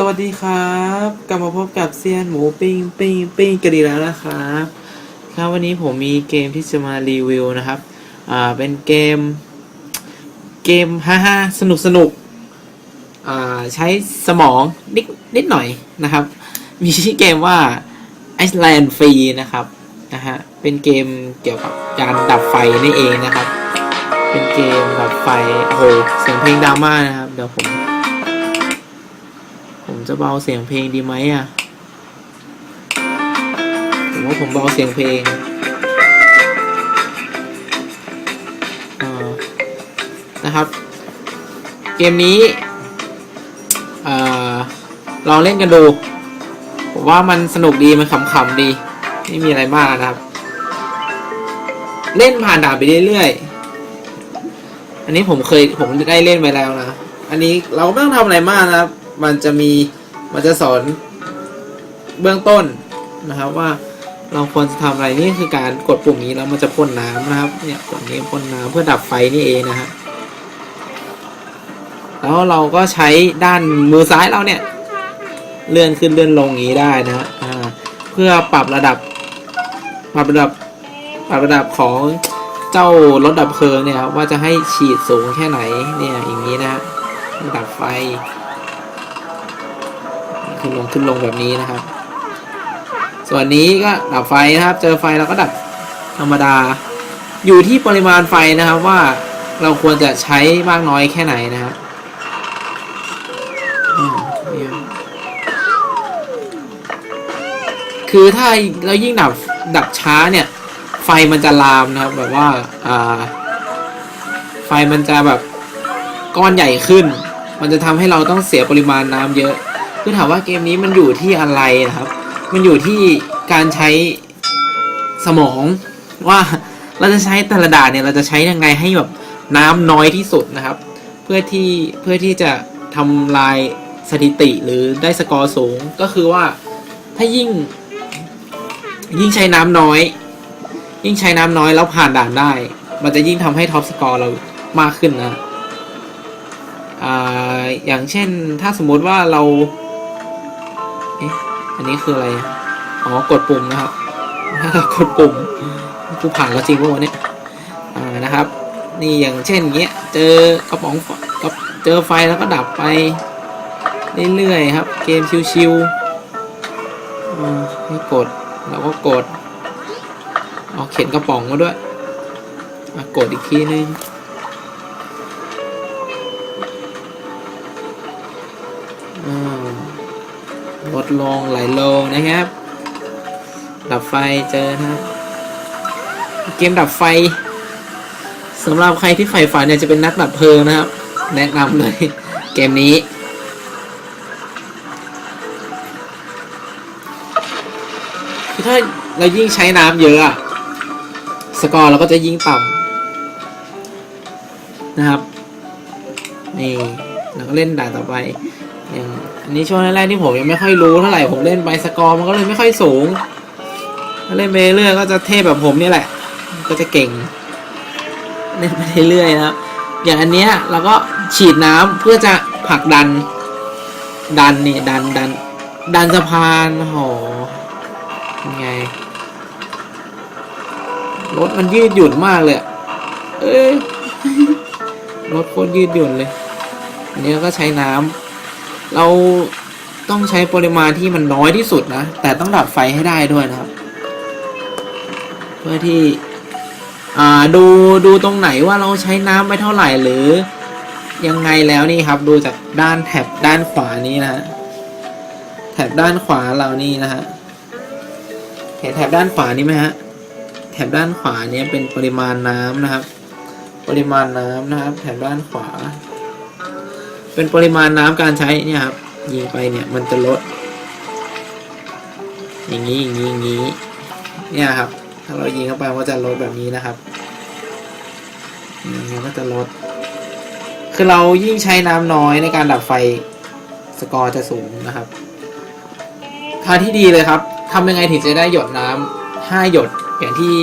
สวัสดีครับ กลับมาพบกับเซียนหมูปิ้งปิ้งปิ้งกันอีกแล้วนะครับครับวันนี้ผมมีเกมที่จะมารีวิวนะครับอ่าเป็นเกม เกมฮ่าฮ่าสนุกสนุกอ่าใช้สมองนิดนิดหน่อยนะครับ มีชื่อเกมว่า Iceland Free นะครับนะฮะเป็นเกมเกี่ยวกับการดับไฟนี่เองนะครับ เป็นเกมดับไฟโอ้โหเสียงเพลงดราม่านะครับเดี๋ยวผม จะเบาเสียงเพลงดีไหมอะผมว่าผมเบาเสียงเพลงอ่อนะครับ เกมนี้อ่อลองเล่นกันดู ผมว่ามันสนุกดีมันขำๆดี ไม่มีอะไรมากนะครับ เล่นผ่านด่านไปเรื่อยๆ อันนี้ผมเคยผมได้เล่นไปแล้วนะ อันนี้เราไม่ต้องทำอะไรมากนะครับ มันจะมี มันจะสอนเบื้องต้นนะครับว่าเราควรจะทำอะไรนี่คือการกดปุ่มนี้แล้วมันจะพ่นน้ำนะครับ เนี่ยกดนี้พ่นน้ำเพื่อดับไฟนี่เองนะฮะแล้วเราก็ใช้ด้านมือซ้ายเราเนี่ย เลื่อนขึ้นเลื่อนลงอย่างนี้ได้นะฮะอ่าเพื่อปรับระดับปรับระดับปรับระดับของเจ้ารถดับเพลิงเนี่ยครับว่าจะให้ฉีดสูงแค่ไหนเนี่ยอย่างนี้นะฮะดับไฟ ขึ้นลงขึ้นลงแบบนี้นะครับ ส่วนนี้ก็ดับไฟนะครับ เจอไฟเราก็ดับธรรมดา อยู่ที่ปริมาณไฟนะครับว่าเราควรจะใช้มากน้อยแค่ไหนนะครับคือถ้าเรายิ่งดับดับช้าเนี่ย ไฟมันจะลามนะครับ แบบว่าอ่า ไฟมันจะแบบก้อนใหญ่ขึ้น มันจะทำให้เราต้องเสียปริมาณน้ำเยอะ คือถามว่าเกมนี้มันอยู่ที่อะไรนะครับ มันอยู่ที่การใช้สมองว่าเราจะใช้แต่ละด่านเนี่ยเราจะใช้ยังไงให้แบบน้ำน้อยที่สุดนะครับ เพื่อที่เพื่อที่จะทำลายสถิติหรือได้สกอร์สูงก็คือว่าถ้ายิ่ง ยิ่งใช้น้ำน้อย ยิ่งใช้น้ำน้อยแล้วผ่านด่านได้ มันจะยิ่งทำให้ท็อปสกอร์เรามากขึ้นนะอ่าอย่างเช่นถ้าสมมุติว่าเรา อันนี้คืออะไร อ๋อกดปุ่มนะครับ กดปุ่มกูผ่านก็จริงปะวะเนี่ยอ่านะครับ นี่อย่างเช่นเงี้ย เจอกระป๋องกับเจอไฟแล้วก็ดับไปเรื่อยๆครับ เกมชิวๆอ่าให้กดเราก็กดเอาเข็นกระป๋องมาด้วยอะกดอีกทีนึงอ่า ลดลงไหลลงนะครับ ดับไฟเจอนะครับเกมดับไฟสำหรับใครที่ใฝ่ฝันเนี่ยจะเป็นนักดับเพลิงนะครับ แนะนำเลยเกมนี้คือถ้าเรายิ่งใช้น้ำเยอะสกอร์เราก็จะยิ่งต่ำนะครับนี่เราก็เล่นด่านต่อไป ย่างอันนี้ช่วงแรกๆที่ผมยังไม่ค่อยรู้เท่าไหร่ผมเล่นไปสกอร์มันก็เลยไม่ค่อยสูงถ้าเล่นไปเรื่อยก็จะเทพแบบผมนี่แหละ ก็จะเก่งเล่นไปเรื่อยนะครับ อย่างอันเนี้ยเราก็ฉีดน้ำเพื่อจะผลักดัน ดันนี่ดันดัน ดันสะพานโอ้โหยังไงรถมันยืดหยุ่นมากเลยเอ้ยรถโคตรยืดหยุ่นเลย อันนี้เราก็ใช้น้ำ เราต้องใช้ปริมาณที่มันน้อยที่สุดนะ แต่ต้องดับไฟให้ได้ด้วยนะครับ เพื่อที่ดูดูตรงไหนว่าเราใช้น้ำไปเท่าไหร่หรือยังไงแล้วนี่ครับ ดูจากด้านแถบด้านขวานี้นะฮะแถบด้านขวาเรานี่นะฮะเห็นแถบด้านขวานี้ไหมฮะแถบด้านขวาเนี้เป็นปริมาณน้ำนะครับ ปริมาณน้ำนะครับ แถบด้านขวา เป็นปริมาณน้ำการใช้เนี่ยครับยิงไปเนี่ยมันจะลด อย่างนี้อย่างนี้อย่างนี้เนี่ยครับ ถ้าเรายิงเข้าไปมันก็จะลดแบบนี้นะครับอย่างนี้ก็จะลด คือเรายิ่งใช้น้ำน้อยในการดับไฟสกอร์จะสูงนะครับทางที่ดีเลยครับทำยังไงถึงจะได้หยดน้ำห้าหยดอย่างที่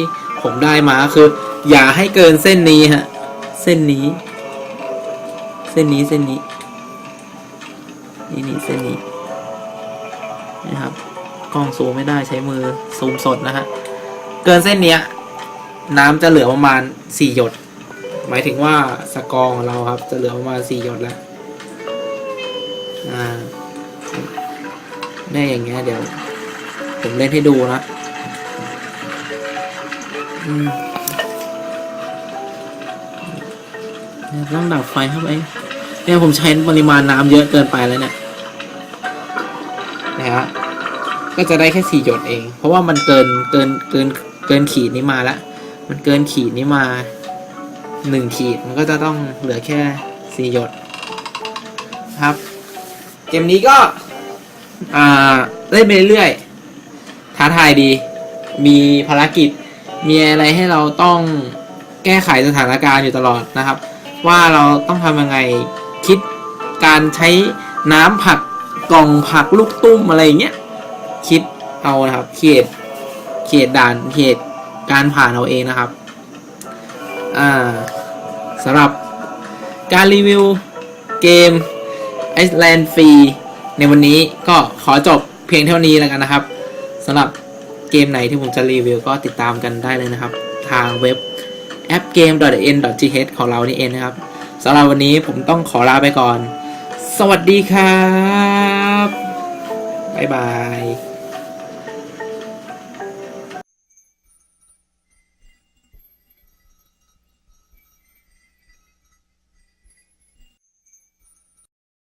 ผมได้มาคือ อย่าให้เกินเส้นนี้ฮะ เส้นนี้ เส้นนี้เส้นนี้ นี่นี่เส้นนี้นี่ครับกล้องซูมไม่ได้ใช้มือซูมสดนะฮะเกินเส้นเนี้ย น้ำจะเหลือประมาณสี่หยด หมายถึงว่าสกอร์ของเราครับ จะเหลือประมาณสี่หยดแล้วอ่าได้อย่างเงี้ยเดี๋ยว ผมเล่นให้ดูนะอืมเนี่ยต้องดับไฟเข้าไปเนี่ยผมใช้ปริมาณน้ำเยอะเกินไปแล้วเนี่ย นะฮะก็จะได้แค่สี่หยดเอง เพราะว่ามันเกินเกินเกินเกินขีดนี้มาล้วมันเกินขีดนี้มาหนึ่งขีดมันก็จะต้องเหลือแค่สี่หยดครับเกมนี้ก็อ่าเล่นไปเรื่อยท้าทายดี มีภารกิจ มีอะไรให้เราต้องแก้ไขสถานการณ์อยู่ตลอดนะครับ ว่าเราต้องทำยังไงคิดการใช้น้ำผัก กล่องผักลูกตุ้มอะไรเงี้ยคิดเอานะครับเขตเขตด่านเขตการผ่านเอาเองนะครับอ่าสำหรับการรีวิวเกม Iceland Free ในวันนี้ก็ขอจบเพียงเท่านี้แล้วกันนะครับสำหรับเกมไหนที่ผมจะรีวิวก็ติดตามกันได้เลยนะครับ ทางเว็บแอป game.n.th ของเรานี่เองนะครับสำหรับวันนี้ผมต้องขอลาไปก่อน สวัสดีครับ บ๊ายบาย